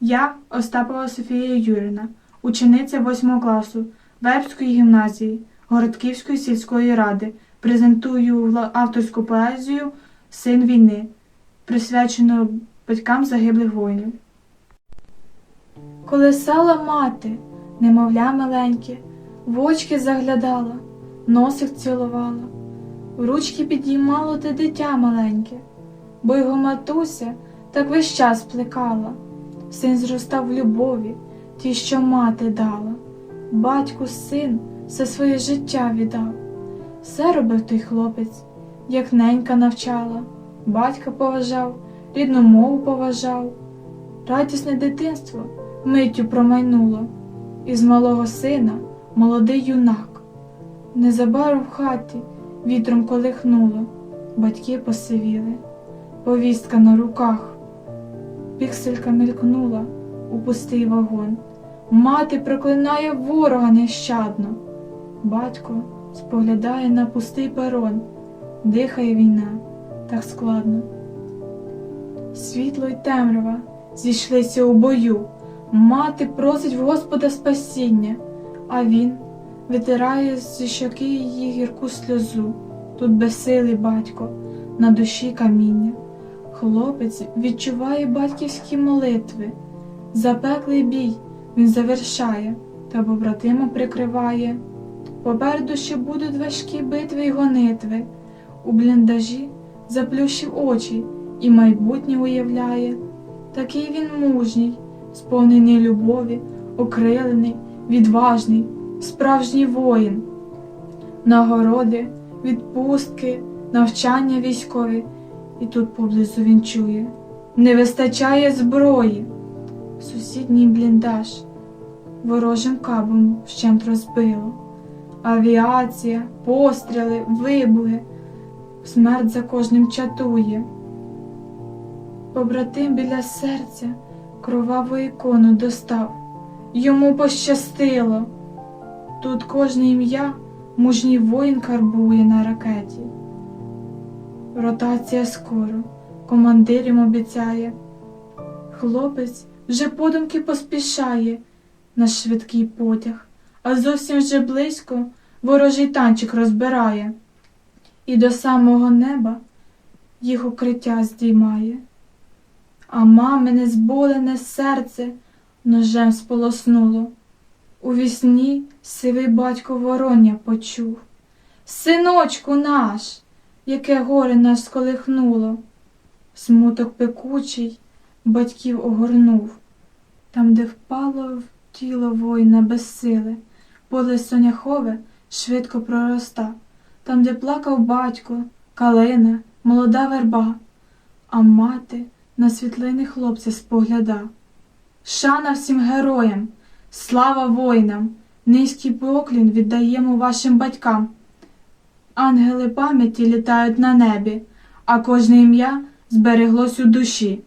Я Остапова Софія Юріна, учениця 8 класу Вербської гімназії Городківської сільської ради. Презентую авторську поезію Син війни, присвячену батькам загиблих воїнів. Колесала мати, немовля маленьке, в очки заглядала, носик цілувала, ручки підіймало те дитя маленьке, бо його матуся так весь час плекала. Син зростав в любові, ті, що мати дала. Батьку син все своє життя віддав. Все робив той хлопець, як ненька навчала, батька поважав, рідну мову поважав. Радісне дитинство миттю промайнуло, із малого сина молодий юнак. Незабаром в хаті вітром колихнуло, батьки посивіли, повістка на руках. Пікселька мелькнула у пустий вагон. Мати проклинає ворога нещадно. Батько споглядає на пустий перон, дихає війна так складно. Світло й темрява зійшлися у бою. Мати просить в Господа спасіння, а він витирає зі щоки її гірку сльозу. Тут безсилий батько, на душі каміння. Хлопець відчуває батьківські молитви. Запеклий бій він завершає та побратима прикриває. Попереду ще будуть важкі битви й гонитви. У бліндажі заплющив очі і майбутнє уявляє. Такий він мужній, сповнений любові, окрилений, відважний, справжній воїн. Нагороди, відпустки, навчання військові, і тут поблизу він чує. Не вистачає зброї. Сусідній бліндаж ворожим кабом вщент розбило. Авіація, постріли, вибухи, смерть за кожним чатує. Побратим біля серця кроваву ікону достав. Йому пощастило. Тут кожне ім'я мужній воїн карбує на ракеті. Ротація скоро, командир їм обіцяє. Хлопець вже подумки поспішає на швидкий потяг, а зовсім вже близько ворожий танчик розбирає, і до самого неба їх укриття здіймає. А мамине зболене серце ножем сполоснуло. У вісні сивий батько вороння почув. Синочку наш, яке горе нас сколихнуло, смуток пекучий батьків огорнув, там, де впало в тіло воїна без сили, поле соняхове швидко пророста, там, де плакав батько, калина, молода верба, а мати на світлини хлопця спогляда. Шана всім героям, слава воїнам, низький поклін віддаємо вашим батькам. Ангели пам'яті літають на небі, а кожне ім'я збереглось у душі.